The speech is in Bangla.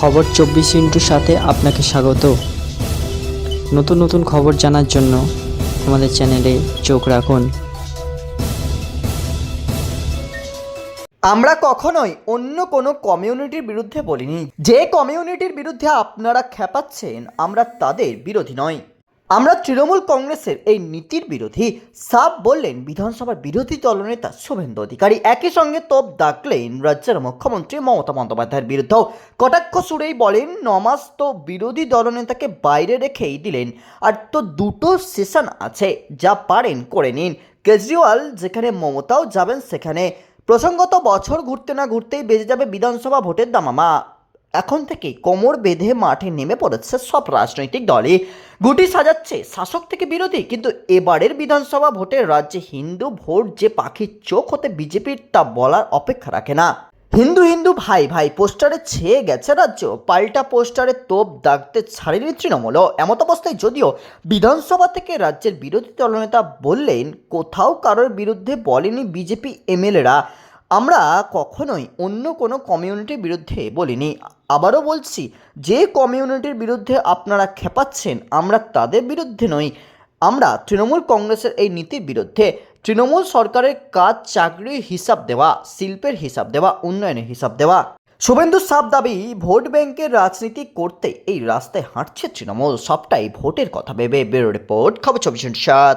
খবর চব্বিশ ইন্টুর সাথে আপনাকে স্বাগত। নতুন নতুন খবর জানার জন্য আমাদের চ্যানেলে চোখ রাখুন। আমরা কখনোই অন্য কোনো কমিউনিটির বিরুদ্ধে বলিনি। যে কমিউনিটির বিরুদ্ধে আপনারা খেপাচ্ছেন, আমরা তাদের বিরোধী নয় আমরা তৃণমূল কংগ্রেসের এই নীতির বিরোধী সাব বললেন বিধানসভার বিরোধী দলনেতা শুভেন্দু অধিকারী। একই সঙ্গে তোপ দাগলেন রাজ্যের মুখ্যমন্ত্রী মমতা বন্দ্যোপাধ্যায়ের বিরুদ্ধেও। কটাক্ষ সুরেই বলেন, নমাজ তো বিরোধী দলনেতাকে বাইরে রেখেই দিলেন। আর তো দুটো সেশন আছে, যা পারেন করে নিন। কেজরিওয়াল যেখানে মমতাও যাবেন সেখানে। প্রসঙ্গত বছর ঘুরতে না ঘুরতেই বেজে যাবে বিধানসভা ভোটের দামামা। এখন থেকেই কোমর বেঁধে মাঠে নেমে পড়েছে সব রাজনৈতিক দলই। গুটি সাজাচ্ছে শাসক থেকে বিরোধী, কিন্তু এবারের বিধানসভা ভোটে রাজ্যে হিন্দু ভোট যে পাখির চোখ হতে বিজেপির তা বলার অপেক্ষা রাখে না। হিন্দু হিন্দু ভাই ভাই, পোস্টারে ছেয়ে গেছে রাজ্য, পাল্টা পোস্টারে তোপ দাগতে ছাড়েনি তৃণমূলও। এমত অবস্থায় যদিও বিধানসভা থেকে রাজ্যের বিরোধী দলনেতা বললেন, কোথাও কারোর বিরুদ্ধে বলেনি বিজেপি এমএলএরা। আমরা কখনোই অন্য কোনো কমিউনিটির বিরুদ্ধে বলিনি। আবারও বলছি, যে কমিউনিটির বিরুদ্ধে আপনারা খেপাচ্ছেন, আমরা তাদের বিরুদ্ধে নই। আমরা তৃণমূল কংগ্রেসের এই নীতির বিরুদ্ধে তৃণমূল সরকারের কাজ, চাকরির হিসাব দেওয়া, শিল্পের হিসাব দেওয়া, উন্নয়নের হিসাব দেওয়া। শুভেন্দু সাপ দাবি, ভোট ব্যাংকের রাজনীতি করতে এই রাস্তায় হাঁটছে তৃণমূল, সবটাই ভোটের কথা ভেবে। বেরো রিপোর্ট, খবর চব্বিশ সাত।